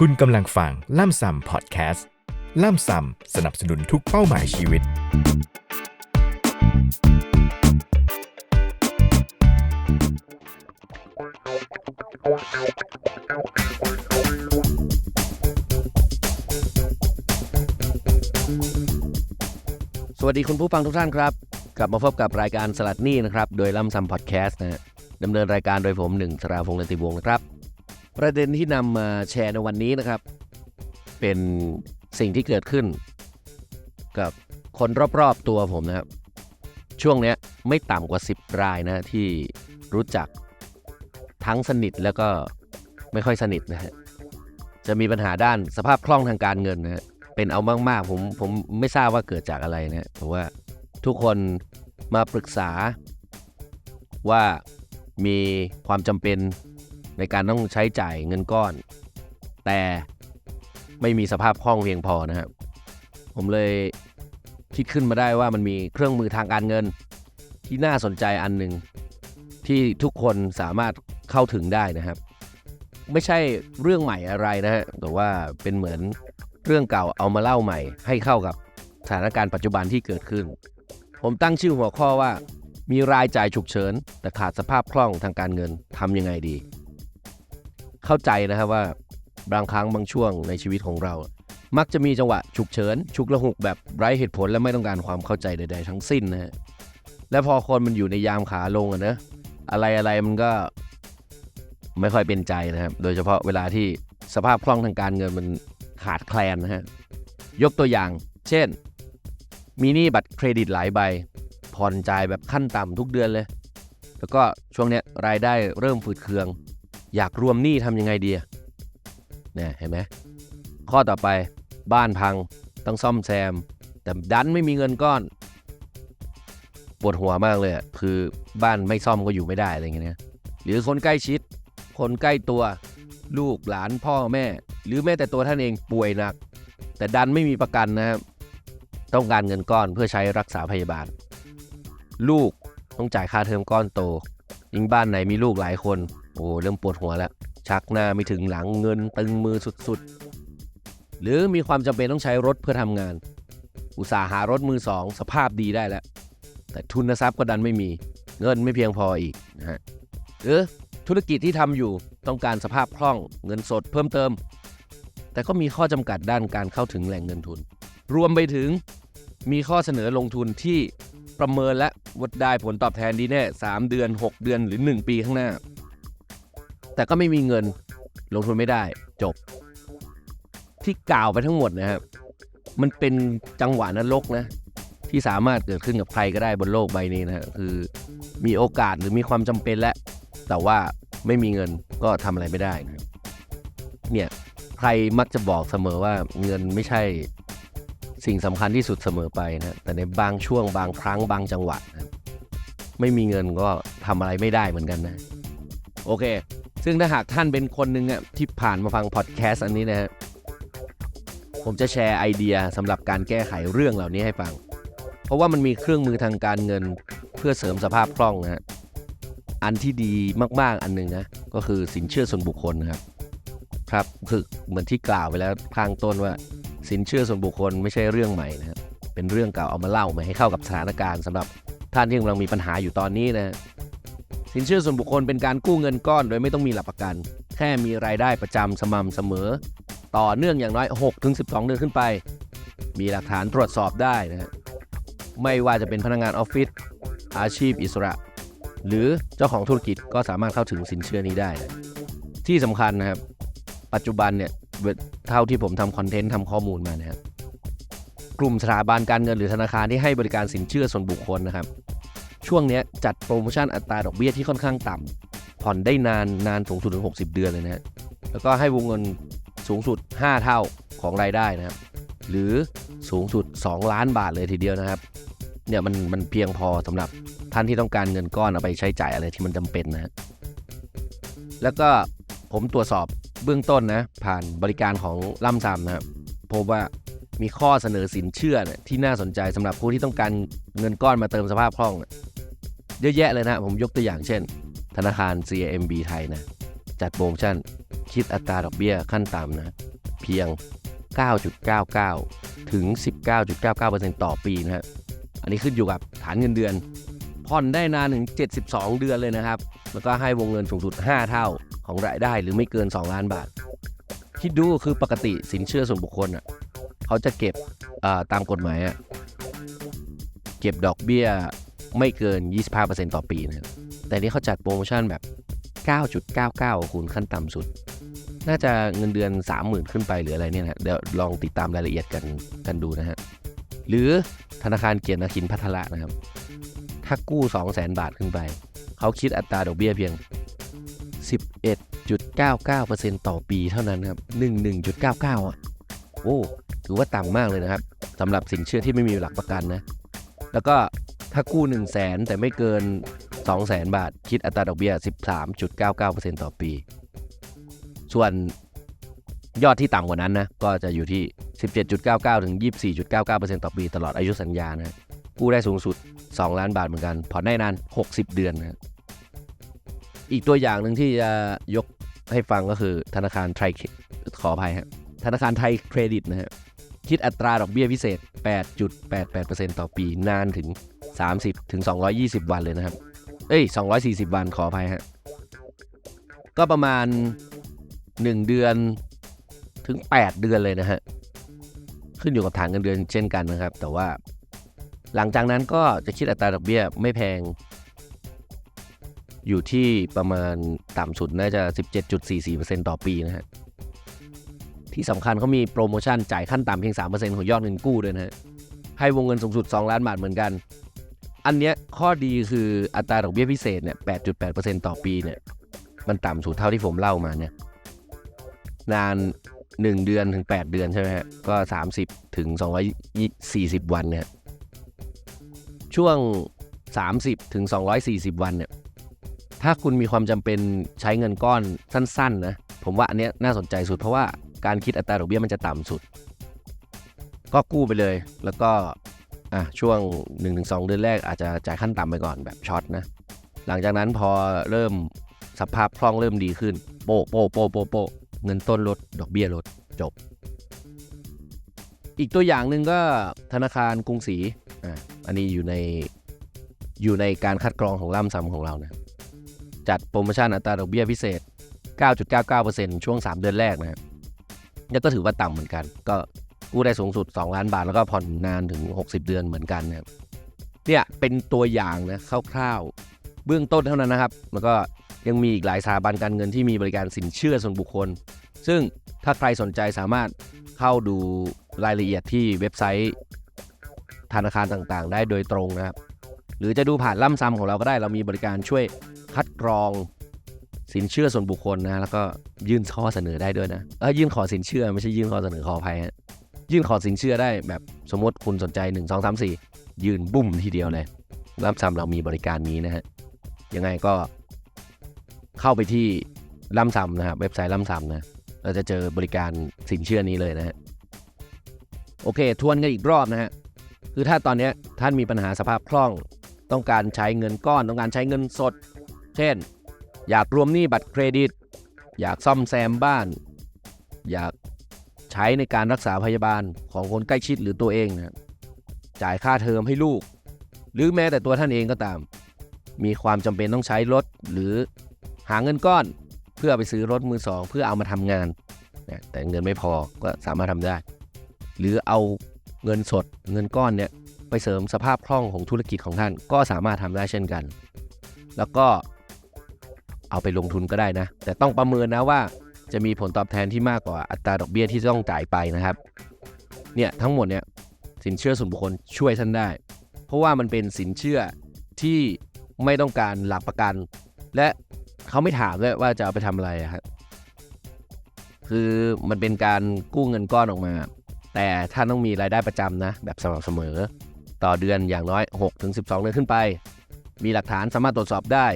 คุณกำลังฟังล่ำซำพอดแคสต์ ล่ำซำสนับสนุนทุกเป้าหมายชีวิต สวัสดีคุณผู้ฟังทุกท่านครับ กลับมาพบกับรายการสลัดหนี้นะครับ โดยล่ำซำพอดแคสต์นะฮะดำเนินรายการโดยผมหนึ่งสราพงษ์เลนติวงศ์นะครับ ประเด็นที่นำมาแชร์ในวันนี้นะครับ เป็นสิ่งที่เกิดขึ้น กับคนรอบๆตัวผมนะครับ ช่วงนี้ไม่ต่ำกว่า 10 รายนะที่รู้จักทั้งสนิทแล้วก็ไม่ค่อยสนิทนะฮะจะมีปัญหาด้านสภาพคล่องทางการเงินนะฮะเป็นเอามากๆผมผมไม่ทราบว่าเกิดจากอะไรนะแต่ว่าทุกคนมาปรึกษาว่ามีความจำเป็น ในการต้องใช้จ่ายเงินก้อน แต่ไม่มีสภาพคล่องเพียงพอนะครับ ผมเลยคิดขึ้นมาได้ว่ามันมีเครื่องมือทางการเงิน ที่น่าสนใจอันหนึ่งที่ทุกคนสามารถเข้าถึงได้นะครับ ไม่ใช่เรื่องใหม่อะไรนะฮะแต่ว่าเป็นเหมือนเรื่องเก่าเอามาเล่าใหม่ ให้เข้ากับสถานการณ์ปัจจุบันที่เกิดขึ้น ผมตั้งชื่อหัวข้อว่ามีรายจ่ายฉุกเฉิน แต่ขาดสภาพคล่องทางการเงินทำยังไงดี เข้าใจนะครับว่าบางครั้งบางช่วงในชีวิตของเรา มักจะมีจังหวะฉุกเฉิน ฉุกละหุกแบบไร้เหตุผลและไม่ต้องการความเข้าใจใด ๆ ทั้งสิ้นนะฮะและพอคนมันอยู่ในยามขาลงอะนะอะไรอะไรมันก็ไม่ค่อยเป็นใจนะครับ โดยเฉพาะเวลาที่สภาพคล่องทางการเงินมันขาดแคลนนะฮะยกตัวอย่าง เช่น มีหนี้บัตรเครดิตหลายใบ ผ่อนจ่ายแบบขั้นต่ำทุกเดือนเลย แล้วก็ช่วงเนี้ยรายได้เริ่มฝืดเคือง อยากรวมหนี้ทำยังไงดีเนี่ยเห็นไหมข้อต่อไปบ้านพังต้องซ่อมแซม แต่ดันไม่มีเงินก้อนปวดหัวมากเลยคือบ้านไม่ซ่อมก็อยู่ไม่ได้อะไรอย่างเงี้ยหรือคนใกล้ชิด คนใกล้ตัวลูกหลานพ่อแม่ หรือแม้แต่ตัวท่านเองป่วยหนัก แต่ดันไม่มีประกันนะครับต้องการเงินก้อนเพื่อใช้รักษาพยาบาล ลูกต้องจ่ายค่าเทอมก้อนโตยิ่งบ้านไหนมีลูกหลายคน โอ้เริ่มปวดหัวแล้ว ชักหน้าไม่ถึงหลังเงินตึงมือสุดๆ หรือมีความจำเป็นต้องใช้รถเพื่อทำงาน อุตสาหหารถมือสองสภาพดีได้แล้ว แต่ทุนทรัพย์ก็ดันไม่มี เงินไม่เพียงพออีกนะฮะหรือธุรกิจที่ทำอยู่ต้องการสภาพคล่องเงินสดเพิ่มเติม แต่ก็มีข้อจำกัดด้านการเข้าถึงแหล่งเงินทุน รวมไปถึงมีข้อเสนอลงทุนที่ประเมินและวัดได้ผลตอบแทนดีแน่ 3 เดือน 6 เดือนหรือ 1 ปีข้างหน้า แต่ก็ไม่มีเงินลงทุนไม่ได้จบ ที่กล่าวไปทั้งหมดนะครับมันเป็นจังหวะนรกนะ ที่สามารถเกิดขึ้นกับใครก็ได้บนโลกใบนี้นะคือมีโอกาสหรือมีความจำเป็นและแต่ว่าไม่มีเงินก็ทำอะไรไม่ได้นะเนี่ยใครมักจะบอกเสมอว่าเงินไม่ใช่สิ่งสำคัญที่สุดเสมอไปนะแต่ในบางช่วงบางครั้งบางจังหวะนะไม่มีเงินก็ทำอะไรไม่ได้เหมือนกันนะ โอเค ซึ่งถ้าหากท่านเป็นคนหนึ่งอะที่ผ่านมาฟังพอดแคสต์อันนี้นะฮะผมจะแชร์ไอเดียสำหรับการแก้ไขเรื่องเหล่านี้ให้ฟัง เพราะว่ามันมีเครื่องมือทางการเงินเพื่อเสริมสภาพคล่องนะฮะอันที่ดีมากๆอันหนึ่งนะก็คือสินเชื่อส่วนบุคคลนะครับครับคือเหมือนที่กล่าวไปแล้วข้างต้นว่า สินเชื่อส่วนบุคคลไม่ใช่เรื่องใหม่นะครับเป็นเรื่องเก่าเอามาเล่ามาให้เข้ากับสถานการณ์สำหรับท่านที่กำลังมีปัญหาอยู่ตอนนี้นะ สินเชื่อส่วนบุคคลเป็นการกู้เงินก้อนโดยไม่ต้องมีหลักประกัน แค่มีรายได้ประจำสม่ำเสมอ ต่อเนื่องอย่างน้อย6ถึง12 เดือนขึ้นไป มีหลักฐานตรวจสอบได้นะฮะไม่ว่าจะเป็นพนักงานออฟฟิศอาชีพอิสระ หรือเจ้าของธุรกิจก็สามารถเข้าถึงสินเชื่อนี้ได้นะที่สำคัญนะครับ ปัจจุบันเนี่ยเท่าที่ผมทำคอนเทนต์ทำข้อมูลมานะครับกลุ่มสถาบันการเงินหรือธนาคารที่ให้บริการสินเชื่อส่วนบุคคลนะครับ ช่วงนี้จัดโปรโมชั่นอัตราดอกเบี้ยที่ค่อนข้างต่ำผ่อนได้นานนานสูงสุดถึง 60 เดือนเลยนะ แล้วก็ให้วงเงินสูงสุด 5 เท่าของรายได้นะครับ หรือสูงสุด 2 ล้านบาทเลยทีเดียวนะครับ เนี่ยมันมันเพียงพอสำหรับท่านที่ต้องการเงินก้อนเอาไปใช้จ่ายอะไรที่มันจำเป็นนะแล้วก็ผมตรวจสอบเบื้องต้นนะผ่านบริการของล่ำซำนะครับพบว่ามีข้อเสนอสินเชื่อเนี่ยที่น่าสนใจสำหรับผู้ที่ต้องการเงินก้อนมาเติมสภาพคล่อง เยอะแยะเลยนะผมยกตัวอย่างเช่น ธนาคาร CIMB ไทยนะจัดโปรโมชั่นคิดอัตราดอกเบี้ยขั้นต่ำนะเพียง 9.99 ถึง 19.99%ต่อปีนะฮะอันนี้ขึ้นอยู่กับฐานเงินเดือน ผ่อนได้นานถึง 72 เดือนเลยนะครับ แล้วก็ให้วงเงินสูงสุด 5 เท่าของรายได้หรือไม่เกิน 2 ล้านบาท คิดดูคือปกติสินเชื่อส่วนบุคคลอะเขาจะเก็บตามกฎหมายอะเก็บดอกเบี้ย ไม่เกิน 25%ต่อปีนะครับ แต่นี่เขาจัดโปรโมชั่นแบบ 9.99 คูณขั้นต่ำสุด น่าจะเงินเดือน 30,000 ขึ้นไปหรืออะไรเนี่ยนะเดี๋ยวลองติดตามรายละเอียดกันกันดูนะฮะ หรือธนาคารเกียรตินาคินพัทละนะครับ ถ้ากู้ 200,000 บาทขึ้นไป เขาคิดอัตราดอกเบี้ยเพียง 11.99%ต่อปีเท่านั้นครับ 11.99อะโอ้ถือว่าต่ำมากเลยนะครับสำหรับสินเชื่อที่ไม่มีหลักประกันนะ แล้วก็ ถ้ากู้ 1 0 0 0 0แสนแต่ไม่เกิน 2 0 0แสนบาท คิดอัตราดอกเบี้ย 13.99%ต่อปี ส่วนยอดที่ต่ำกว่านั้นนะ ก็จะอยู่ที่ 17.99 ถึง 24.99%ต่อปีตลอดอายุสัญญานะกู้ได้สูงสุด 2 ล้านบาทเหมือนกัน ผ่อนได้นาน 60 เดือนนะอีกตัวอย่างหนึ่งที่จะยกให้ฟังก็คือธนาคารไทยขออภัยฮะธนาคารไทยเครดิตนะฮะคิดอัตราดอกเบี้ยพิเศษ 8.88%ต่อปีนานถึง 30ถึง220 วันเลยนะครับ เอ้ย 240 วันขออภัยฮะ ก็ประมาณ 1 เดือนถึง 8 เดือนเลยนะฮะ ขึ้นอยู่กับฐานเงินเดือนเช่นกันนะครับ แต่ว่าหลังจากนั้นก็จะคิดอัตราดอกเบี้ยไม่แพง อยู่ที่ประมาณต่ำสุดน่าจะ 17.44%ต่อปีนะฮะที่สำคัญเขามีโปรโมชั่นจ่ายขั้นต่ำเพียง 3%ของยอดเงินกู้ด้วยนะฮะให้วงเงินสูงสุด 2 ล้านบาทเหมือนกัน อันเนี้ยข้อดีคืออัตราดอกเบี้ยพิเศษเนี่ย 8.8%ต่อปีเนี่ย มันต่ำสุดเท่าที่ผมเล่ามาเนี่ย นาน 1 เดือนถึง 8 เดือนใช่ไหมฮะ ก็ 30 ถึง 240 วันเนี่ย ช่วง 30 ถึง 240 วันเนี่ย ถ้าคุณมีความจำเป็นใช้เงินก้อนสั้น ๆ นะ ผมว่าอันเนี้ยน่าสนใจสุดเพราะว่าการคิดอัตราดอกเบี้ยมันจะต่ำสุด ก็กู้ไปเลยแล้วก็ อะช่วง 1-2 เดือนแรกอาจจะจ่ายขั้นต่ำไปก่อนแบบช็อตนะ หลังจากนั้นพอเริ่มสภาพคล่องเริ่มดีขึ้น โปะโปะโปะโปะโปะเงินต้นลดดอกเบี้ยลดจบ อีกตัวอย่างหนึ่งก็ธนาคารกรุงศรีอะอันนี้อยู่ในอยู่ในการคัดกรองของล่ำซ้ำของเรานะจัดโปรโมชั่นอัตราดอกเบี้ยพิเศษ 9.99%ช่วง 3 เดือนแรกนะครับแล้วก็ถือว่าต่ำเหมือนกัน ก็ กู้ได้สูงสุด 2 ล้านบาท แล้วก็ผ่อนนานถึง 60 เดือนเหมือนกันนะครับเนี่ยเป็นตัวอย่างนะคร่าวๆ เบื้องต้นเท่านั้นนะครับ แล้วก็ยังมีอีกหลายสถาบันการเงินที่มีบริการสินเชื่อส่วนบุคคล ซึ่งถ้าใครสนใจสามารถเข้าดูรายละเอียดที่เว็บไซต์ธนาคารต่างๆ ได้โดยตรงนะครับ หรือจะดูผ่านล่ำซ้ำของเราก็ได้ เรามีบริการช่วยคัดกรองสินเชื่อส่วนบุคคลนะ แล้วก็ยื่นข้อเสนอได้ด้วยนะเออยื่นขอสินเชื่อไม่ใช่ยื่นข้อเสนอขออภัยฮะ ยื่นขอสินเชื่อได้แบบสมมติคุณสนใจ 1 2 3 4 ยื่นบุ้มทีเดียวเลยล่ำซ้ำเรามีบริการนี้นะฮะยังไงก็เข้าไปที่ล่ำซ้ำนะครับเว็บไซต์ล่ำซ้ำนะเราจะเจอบริการสินเชื่อนี้เลยนะฮะโอเค ทวนกันอีกรอบนะฮะคือถ้าตอนนี้ท่านมีปัญหาสภาพคล่อง ต้องการใช้เงินก้อน ต้องการใช้เงินสด เช่น อยากรวมหนี้บัตรเครดิต อยากซ่อมแซมบ้าน อยาก ใช้ในการรักษาพยาบาลของคนใกล้ชิดหรือตัวเองนะจ่ายค่าเทอมให้ลูก หรือแม้แต่ตัวท่านเองก็ตาม มีความจำเป็นต้องใช้รถหรือหาเงินก้อนเพื่อไปซื้อรถมือสอง เพื่อเอามาทำงานนะแต่เงินไม่พอก็สามารถทำได้ หรือเอาเงินสดเงินก้อนเนี่ยไปเสริมสภาพคล่องของธุรกิจของท่านก็สามารถทำได้เช่นกัน แล้วก็เอาไปลงทุนก็ได้นะ แต่ต้องประเมินนะว่า จะมีผลตอบแทนที่มากกว่าอัตราดอกเบี้ยที่ต้องจ่ายไปนะครับ เนี่ยทั้งหมดเนี่ยสินเชื่อส่วนบุคคลช่วยท่านได้ เพราะว่ามันเป็นสินเชื่อที่ไม่ต้องการหลักประกัน และเขาไม่ถามด้วยว่าจะเอาไปทำอะไรครับคือมันเป็นการกู้เงินก้อนออกมา แต่ท่านต้องมีรายได้ประจำนะ แบบสม่ำเสมอ ต่อเดือนอย่างน้อย 6-12 เดือนขึ้นไป มีหลักฐานสามารถตรวจสอบได้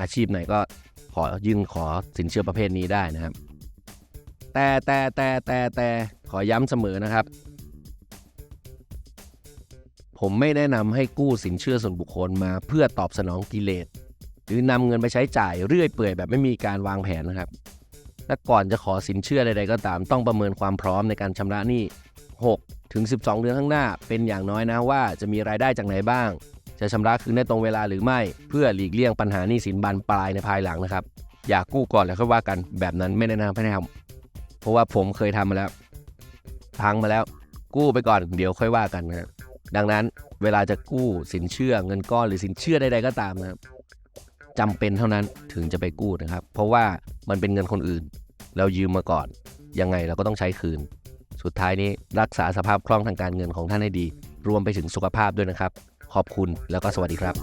อาชีพไหนก็ขอยื่นขอสินเชื่อประเภทนี้ได้นะครับ แต่แต่แต่แต่แต่ขอย้ำเสมอนะครับ ผมไม่แนะนำให้กู้สินเชื่อส่วนบุคคลมาเพื่อตอบสนองกิเลสหรือนำเงินไปใช้จ่ายเรื่อยเปื่อยแบบไม่มีการวางแผนนะครับและก่อนจะขอสินเชื่อใดๆก็ตาม ต้องประเมินความพร้อมในการชำระหนี้6ถึง12 เดือนข้างหน้า เป็นอย่างน้อยนะว่าจะมีรายได้จากไหนบ้าง จะชำระคืนได้ตรงเวลาหรือไม่ เพื่อหลีกเลี่ยงปัญหาหนี้สินบานปลายในภายหลังนะครับ อย่ากกู้ก่อนแล้วค่อยว่ากันแบบนั้นไม่แนะนำไม่แนะนำ ราะว่าผมเคยทำมาแล้ว พังมาแล้ว กู้ไปก่อนเดี๋ยวค่อยว่ากันนะดังนั้นเวลาจะกู้สินเชื่อเงินก้อนหรือสินเชื่อใดๆก็ตามนะครับจำเป็นเท่านั้นถึงจะไปกู้นะครับ เพราะว่ามันเป็นเงินคนอื่น เรายืมมาก่อน ยังไงเราก็ต้องใช้คืน สุดท้ายนี้รักษาสภาพคล่องทางการเงินของท่านให้ดี รวมไปถึงสุขภาพด้วยนะครับ ขอบคุณแล้วก็สวัสดีครับ